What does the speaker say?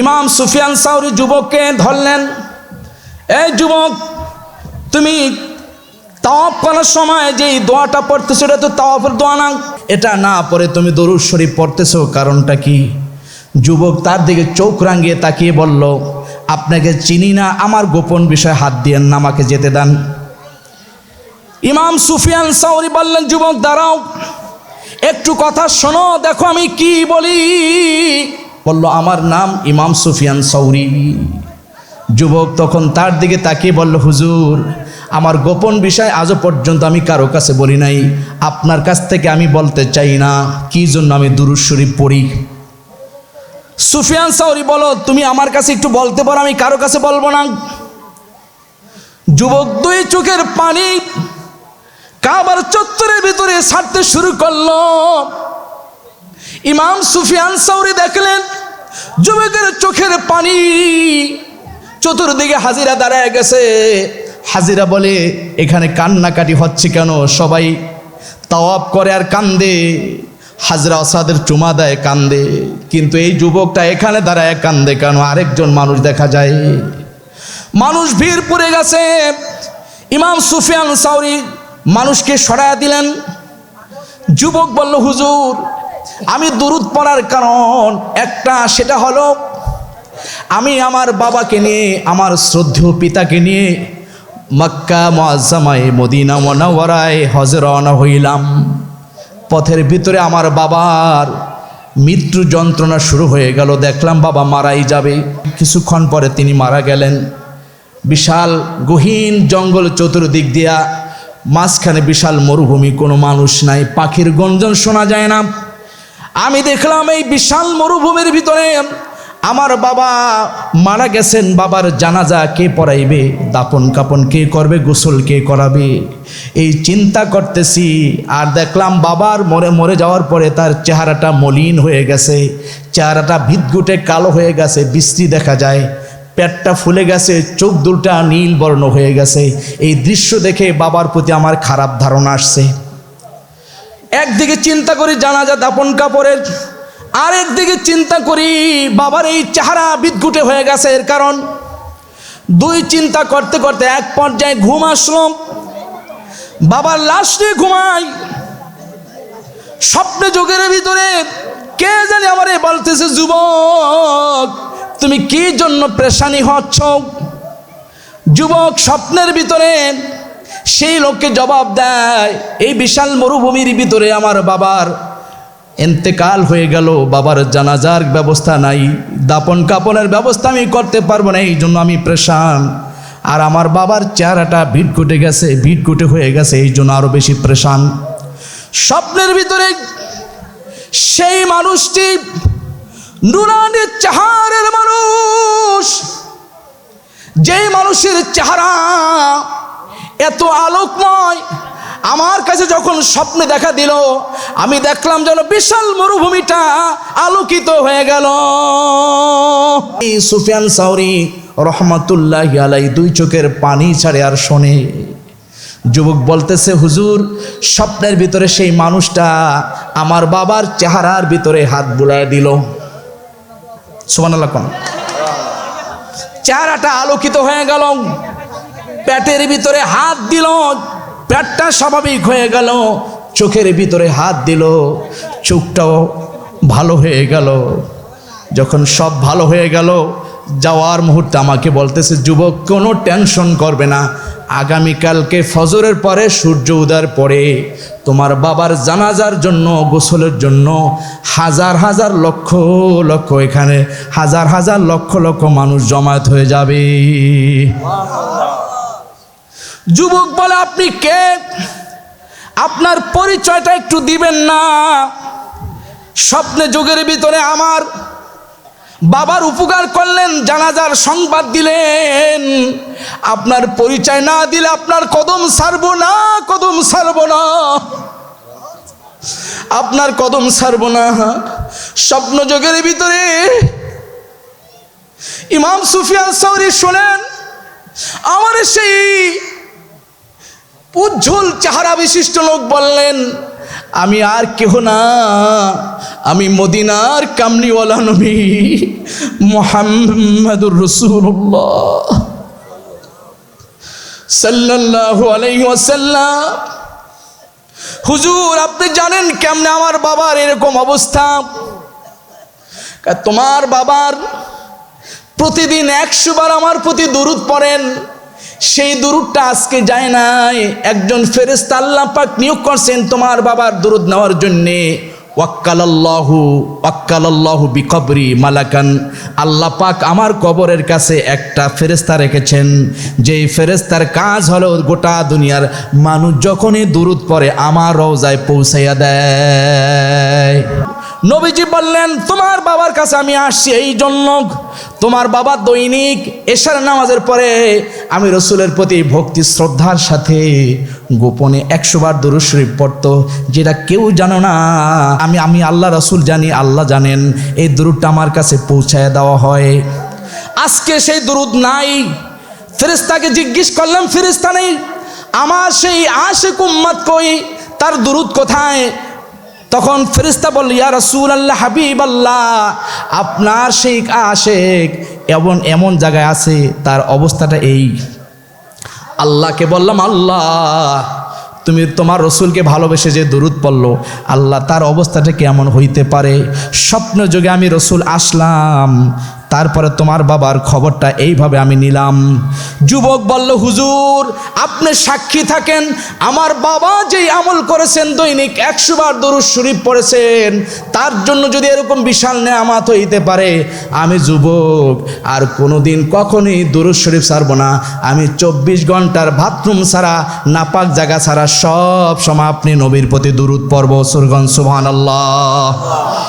ইমাম সুফিয়ান সাউরি যুবককে ধরলেন, এই যুবক, তুমি তাওয়াফ করার সময় যে দোয়াটা পড়তেছো, এটা তো তাওয়াফের দোয়া না? এটা না পরে তুমি দরুদ শরীফ পড়তেছো, কারণটা কি? যুবক তার দিকে চোখ রাঙিয়ে তাকিয়ে বলল, আপনাকে চিনি না, আমার গোপন বিষয়ে হাত দিয়েন না, আমাকে যেতে দেন। ইমাম সুফিয়ান সাউরি বললেন, যুবক, দাঁড়াও, একটু কথা শোনো, দেখো আমি কি বলি। বলল, আমার নাম ইমাম সুফিয়ান সৌরি। যুবক তখন তার দিকে তাকিয়ে বলল, হুজুর, আমার গোপন বিষয় আজও পর্যন্ত আমি কারও কাছে বলি নাই। আপনার কাছ থেকে আমি বলতে চাই না। কি জন্য আমি শরীফ পড়ি? সুফিয়ান সাউরি বলো তুমি আমার কাছে একটু বলতে পারো, আমি কারও কাছে বলব না। যুবক দুই চোখের পানি কাবার চত্বরের ভিতরে ছাড়তে শুরু করল। ইমাম সুফিয়ান সাউরি দেখলেন যুবকের চোখের পানি চতুর্দিকে হাজিরা দাঁড়ায় গেছে। হাজিরা বলে, এখানে কান্নাকাটি হচ্ছে কেন? সবাই তাওয়াব করে আর কান্দে। হাজরা অসাদের চুমা দেয়, কান্দে। কিন্তু এই যুবকটা এখানে দাঁড়ায়, কান্দে কেন? আরেকজন মানুষ দেখা যায়। মানুষ ভিড় পড়ে গেছে। ইমাম সুফিয়ান সাউরি মানুষকে সরায়া দিলেন। যুবক বলল, হুজুর আমি দুরুদ পড়ার কারণ একটা, সেটা হলো আমি আমার বাবাকে নিয়ে, আমার শ্রদ্ধেয় পিতাকে নিয়ে মক্কা মোয়াজ্জামায় মদিনা মনাওয়ারায় হজে রওনা হইলাম। পথের ভিতরে আমার বাবার মৃত্যু যন্ত্রণা শুরু হয়ে গেল। দেখলাম বাবা মারাই যাবে। কিছুক্ষণ পরে তিনি মারা গেলেন। বিশাল গহীন জঙ্গল চতুর্দিক দিয়া মাঝখানে বিশাল মরুভূমি, কোনো মানুষ নাই, পাখির গঞ্জন শোনা যায় না। আমি দেখলাম এই বিশাল মরুভূমির ভিতরে আমার বাবা মারা গেছেন, বাবার জানাজা কে পড়াইবে, দাপন কাপন কে করবে, গোসল কে করাবে? এই চিন্তা করতেছি, আর দেখলাম বাবার মরে মরে যাওয়ার পরে তার চেহারাটা মলিন হয়ে গেছে, চেহারাটা ভিতগুটে কালো হয়ে গেছে বৃষ্টি দেখা যায়, পেটটা ফুলে গেছে, চোখ দুলটা নীল বর্ণ হয়ে গেছে, এই দৃশ্য দেখে বাবার প্রতি আমার খারাপ ধারণা আসছে। একদিকে চিন্তা করি জানাজা দাপন কাপড়ের আর একদিকে চিন্তা করি বাবার এই চেহারা বিদঘুটে হয়ে গেছে। এর কারণ, দুই চিন্তা করতে করতে এক পর্যায়ে ঘুম আসলো। বাবার লাশ নিয়ে ঘুমাই স্বপ্নে যোগের ভিতরে কে জানি আমারে বলতেছে, যুবক, তুমি কি জন্য প্রেশানি হচ্ছ? যুবক স্বপ্নের ভিতরে সেই লোককে জবাব দেয়, এই বিশাল মরুভূমির ভিতরে আমার বাবার এন্তেকাল হয়ে গেল, বাবার জানাজার ব্যবস্থা নাই, দাপন কাপনের ব্যবস্থা আমি করতে পারব না এই জন্য আমি প্রেশান। আর আমার বাবার চেহারাটা ভিট ঘটে গেছে ভিট ঘটে হয়ে গেছে এই জন্য আরও বেশি প্রেশান। স্বপ্নের ভিতরে সেই মানুষটি নুরানের চেহারের মানুষ, যেই মানুষের চেহারা এত আলোকময়। আমার কাছে যখন স্বপ্নে দেখা দিল, আমি দেখলাম যেন বিশাল মরুভূমিটা আলোকিত হয়ে গেল। সুফিয়ান সাউরি রহমতুল্লাহ আলাই দুই চোখের পানি ছাড়ে আর শোনে। যুবক বলতেছে, হুজুর, স্বপ্নের ভিতরে সেই মানুষটা আমার বাবার চেহারার ভিতরে হাত বুলায় দিল। সুমান চেহারাটা আলোকিত হয়ে গেল। পেটের ভিতরে হাত দিল, পেটটা স্বাভাবিক হয়ে গেল, চোখের ভিতরে হাত দিল, চোখটাও ভালো হয়ে গেল। যখন সব ভালো হয়ে গেল, যাওয়ার মুহূর্তে আমাকে বলতেছে, যুবক, কোনো টেনশন করবে না। আগামীকালকে ফজরের পরে সূর্য উদার পরে তোমার বাবার জানাজার জন্য, গোসলের জন্য হাজার হাজার লক্ষ লক্ষ, এখানে হাজার হাজার লক্ষ লক্ষ মানুষ জমায়েত হয়ে যাবে। যুবক বলে, আপনি কে? আপনার পরিচয়টা একটু দিবেন না। স্বপ্নে যুগের ভিতরে আমার বাবার উপকার করলেন, জানাজার সংবাদ দিলেন। আপনার পরিচয় না দিলে আপনার কদম সারব না, কদম সারব না। আপনার কদম সারব না। স্বপ্ন যোগের ভিতরে ইমাম সুফিয়ান সৌরি শোনেন, আমার সেই উজ্জ্বল চেহারা বিশিষ্ট লোক বললেন, আমি আর কেহ না। আমি মদিনার কামলিওয়ালা নবী মোহাম্মদুর রসুল্লাহ সাল্লাল্লাহু আলাইহি ওয়াসাল্লাম, হুজুর, আপনি জানেন কেমনে আমার বাবার এরকম অবস্থা? তোমার বাবার প্রতিদিন একশো বার আমার প্রতি দুরুদ পড়েন। সেই দুরুদটা আজকে যায় নাই। একজন ফেরেস্তা আল্লাহ পাক নিয়োগ করছেন তোমার বাবার দুরুদ নেওয়ার জন্যে। ওয়াক্কালাল্লাহু ওয়াক্কালাল্লাহু বিকবরি মালাকান। আল্লাহ পাক আমার কবরের কাছে একটা ফেরেস্তা রেখেছেন। যেই ফেরেস্তার কাজ হলো গোটা দুনিয়ার মানুষ যখনই দুরুদ পড়ে, আমার রওজায় পৌঁছাইয়া দেয়। নবীজি বললেন, তোমার বাবার কাছে আমি আসছি এই জন্য। তোমার বাবা দৈনিক এশার নামাজের পরে আমি রসুলের প্রতি ভক্তি, শ্রদ্ধার সাথে গোপনে একশো বার দুরুদ শরীফ পড়তো। যেটা কেউ জানো না, আমি আমি আল্লাহ রসুল জানি, আল্লাহ জানেন। এই দুরুদটা আমার কাছে পৌঁছায় দেওয়া হয়। আজকে সেই দুরুদ নাই। ফেরেস্তাকে জিজ্ঞেস করলাম ফেরেস্তা নেই? আমার সেই আশেক উম্মাদ কই? তার দুরুদ কোথায়? তখন ফেরিস্তা বলল, ইয়া রসুল আল্লাহ হাবিব আল্লাহ আপনার শেখ আশেক এমন এমন জায়গায় আছে, তার অবস্থাটা এই। আল্লাহকে বললাম, আল্লাহ, তুমি তোমার রসুলকে ভালোবেসে যে দরুদ পড়ল, আল্লাহ তার অবস্থাটা কেমন হইতে পারে? স্বপ্ন যোগে আমি রসুল আসলাম তারপরে তোমার বাবার খবরটা এইভাবে আমি নিলাম। যুবক বলল, হুজুর, আপনি সাক্ষী থাকেন। আমার বাবা যেই আমল করেছেন দৈনিক একশো বার দরুদ শরীফ পড়েছেন। তার জন্য যদি এরকম বিশাল নেয়ামাত হইতে পারে, আমি যুবক, আর কোনোদিন কখনই দরুদ শরীফ ছাড়বো না। আমি চব্বিশ ঘণ্টার বাথরুম ছাড়া, নাপাক জায়গা ছাড়া সব সময় আপনি নবীর প্রতি দুরুদ পর্ব সুরগন সুবহান আল্লাহ